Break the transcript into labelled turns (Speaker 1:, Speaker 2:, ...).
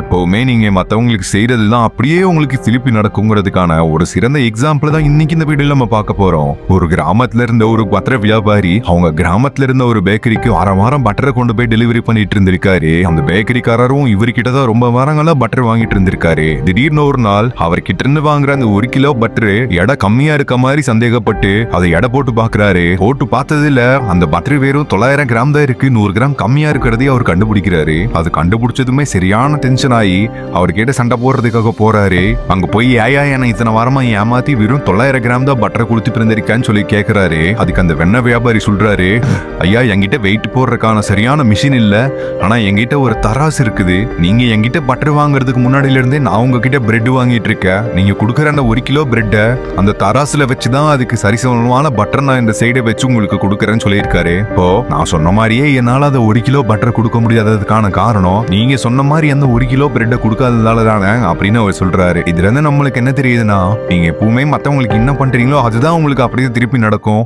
Speaker 1: எப்பவுமே நீங்க மத்தவங்களுக்கு செய்யறதுதான் அப்படியே உங்களுக்கு திருப்பி நடக்குங்கிறதுக்கான ஒரு சிறந்த எக்ஸாம்பிள் தான் இன்னைக்கு இந்த வீடியோ நம்ம பார்க்க போறோம். ஒரு கிராமத்துல இருந்த ஒரு பத்திர வியாபாரி அவங்க கிராமத்துல இருந்த ஒரு பேக்கரிக்கு வாரம் வாரம் பட்டரை கொண்டு போய் டெலிவரி பண்ணிட்டு இருந்திருக்காரு. அந்த பேக்கரிக்காரரும் இவர்கிட்ட தான் ரொம்ப வாரங்களா பட்டர் வாங்கிட்டு இருந்திருக்காரு. திடீர்னு ஒரு நாள் அவர்கிட்ட இருந்து வாங்குற அந்த ஒரு கிலோ பட்டரு எடை கம்மியா இருக்க மாதிரி சந்தேகப்பட்டு அதை எடை போட்டு பாக்குறாரு. போட்டு பார்த்ததுல அந்த பட்டர் வெறும் தொள்ளாயிரம் கிராம் தான் இருக்கு நூறு கிராம் கம்மியா இருக்கிறதே அவர் கண்டுபிடிக்கிறாரு. அது கண்டுபிடிச்சதுமே சரியான டென்ஷன் ஆகி அவர்கிட்ட சண்டை போடுறதுக்காக போறாரு. அங்க போய் ஏயா என இத்தனை வாரமா ஏமாத்தி வெறும் தொள்ளாயிரம் கிராம் தான் பட்டரை கொடுத்து பிறந்திருக்கான்னு சொல்லி கேக்குறாரு. அதுக்கு அந்த வெண்ணெய் வியாபாரி சொல்றாரு ஐயா என்கிட்ட வெயிட் போடுறதுக்கான சரியான மிஷின் இல்ல. ஆனா என்கிட்ட ஒரு தராசு இருக்குது. நீங்க என்கிட்ட பட்டர் வாங்குறதுக்கு முன்னாடில இருந்தே நான் உங்ககிட்ட பிரெட் வாங்கிட்டு இருக்கேன். நீங்க கொடுக்குற அந்த ஒரு கிலோ பிரெட்டை அந்த தராசுல வச்சுதான் அதுக்கு சரிசமமான பட்டர் நான் இந்த சைடை வச்சு உங்களுக்கு கொடுக்குறேன்னு சொல்லியிருக்காரு. இப்போ நான் சொன்ன மாதிரியே என்னால அந்த ஒரு கிலோ பட்டர் கொடுக்க முடியாததுக்கான காரணம் நீங்க சொன்ன மாதிரி அந்த ஒரு கிலோ பிரெட்டை கொடுக்காததால தானே அப்படின்னு அவர் சொல்றாரு. இதுல இருந்து நம்மளுக்கு என்ன தெரியுதுன்னா நீங்க எப்பவுமே மத்தவங்களுக்கு என்ன பண்றீங்களோ அதுதான் உங்களுக்கு அப்படியே திருப்பி நடக்கும்.